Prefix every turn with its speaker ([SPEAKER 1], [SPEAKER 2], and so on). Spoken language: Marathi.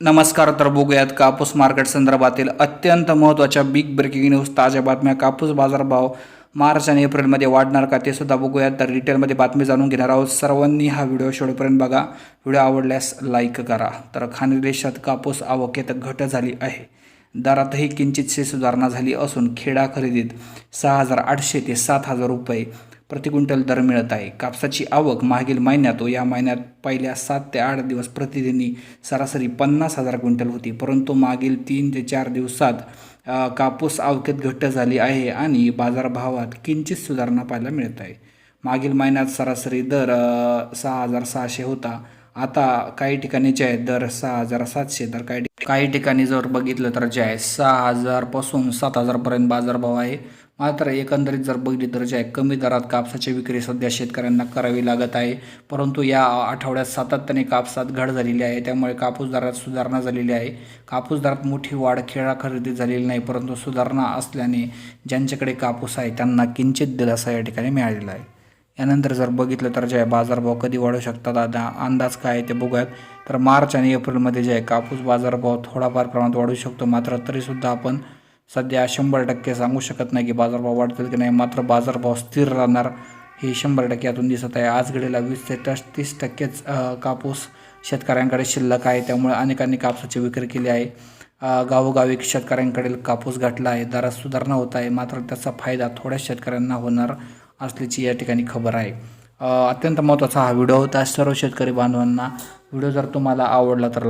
[SPEAKER 1] नमस्कार तर बघूयात कापूस मार्केट संदर्भातील अत्यंत महत्त्वाच्या बिग ब्रेकिंग न्यूज ताज्या बातम्या. कापूस बाजारभाव मार्च आणि एप्रिलमध्ये वाढणार का ते सुद्धा बघूयात. तर डिटेलमध्ये बातमी जाणून घेणार आहोत. सर्वांनी हा व्हिडिओ शेवटपर्यंत बघा. व्हिडिओ आवडल्यास लाईक करा. तर खाणी देशात कापूस आवकेत घट झाली आहे. दरातही किंचितशी सुधारणा झाली असून खेडा खरेदीत सहा हजार आठशे ते सात हजार रुपये प्रति क्विंटल दर मिळत आहे. कापसाची आवक मागील महिन्यात व या महिन्यात पहिल्या सात ते आठ दिवस प्रतिदिनी सरासरी पन्नास हजार क्विंटल होती. परंतु मागील तीन ते चार दिवसात कापूस आवकेत घट्ट झाली आहे आणि बाजारभावात किंचित सुधारणा पाहायला मिळत आहे. मागील महिन्यात सरासरी दर सहा हजार सहाशे होता. आता काही ठिकाणी जे आहे दर सहा हजार सातशे तर काही काही ठिकाणी जर बघितलं तर जे आहे सहा हजारपासून सात हजारपर्यंत बाजारभाव आहे. मात्र एकंदरीत जर बघितली तर जे आहे कमी दरात कापसाची विक्री सध्या शेतकऱ्यांना करावी लागत आहे. परंतु या आठवड्यात सातत्याने कापसात घट झालेली आहे. त्यामुळे कापूस दरात सुधारणा झालेली आहे. कापूस दरात मोठी वाढ खेळा खरेदी झालेली नाही परंतु सुधारणा असल्याने ज्यांच्याकडे कापूस आहे त्यांना किंचित दिलासा या ठिकाणी मिळालेला आहे. यानंतर जर बघितलं तर जे आहे बाजारभाव कधी वाढू शकतात आता अंदाज काय आहे ते बघूयात. तर मार्च आणि एप्रिलमध्ये जे आहे कापूस बाजारभाव थोडाफार प्रमाणात वाढू शकतो मात्र तरीसुद्धा आपण सध्या शंभर टक्के सांगू शकत नाही की बाजारभाव वाढतील की नाही मात्र बाजारभाव स्थिर राहणार हे शंभर टक्के यातून दिसत आहे. आज घडीला वीस ते टस तीस टक्केच कापूस शेतकऱ्यांकडे शिल्लक आहे त्यामुळे अनेकांनी कापसाची विक्री केली आहे. गावोगावी शेतकऱ्यांकडील कापूस गाठला आहे दरात सुधारणा होत आहे मात्र त्याचा फायदा थोड्या शेतकऱ्यांना होणार असल्याची या ठिकाणी खबर आहे. अत्यंत महत्त्वाचा हा व्हिडिओ होता. सर्व शेतकरी बांधवांना व्हिडिओ जर तुम्हाला आवडला तर